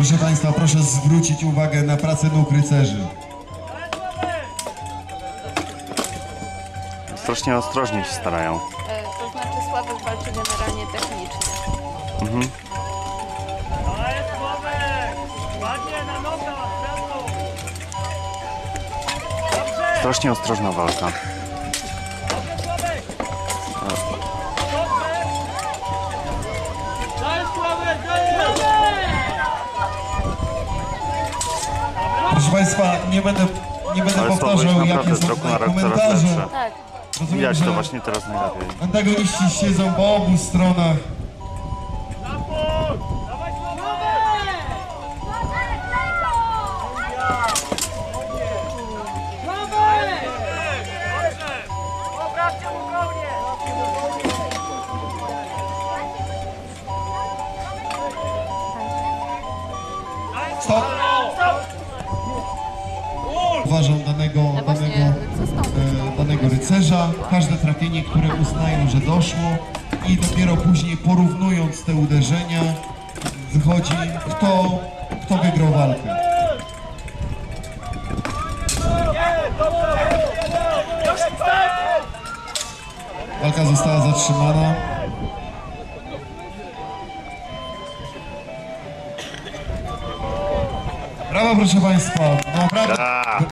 Proszę Państwa, proszę zwrócić uwagę na pracę nóg rycerzy. Strasznie ostrożnie się starają. E, To znaczy Sławek walczy generalnie technicznie. Ale Sławek! Ładnie na nogach, brawo! Dobrze! Strasznie ostrożna walka. Proszę Państwa, nie będę, nie będę Ale powtarzał, jakie są tutaj komentarze. Tak. Rozumiem, Widać to właśnie teraz najlepiej. antagoniści siedzą po obu stronach. Napór! Uważam danego, No właśnie, danego, e, danego rycerza. Każde trafienie, które uznają, że doszło i dopiero później porównując te uderzenia wychodzi kto, kto wygrał walkę. Walka została zatrzymana. Brawo proszę Państwa, naprawdę Tak.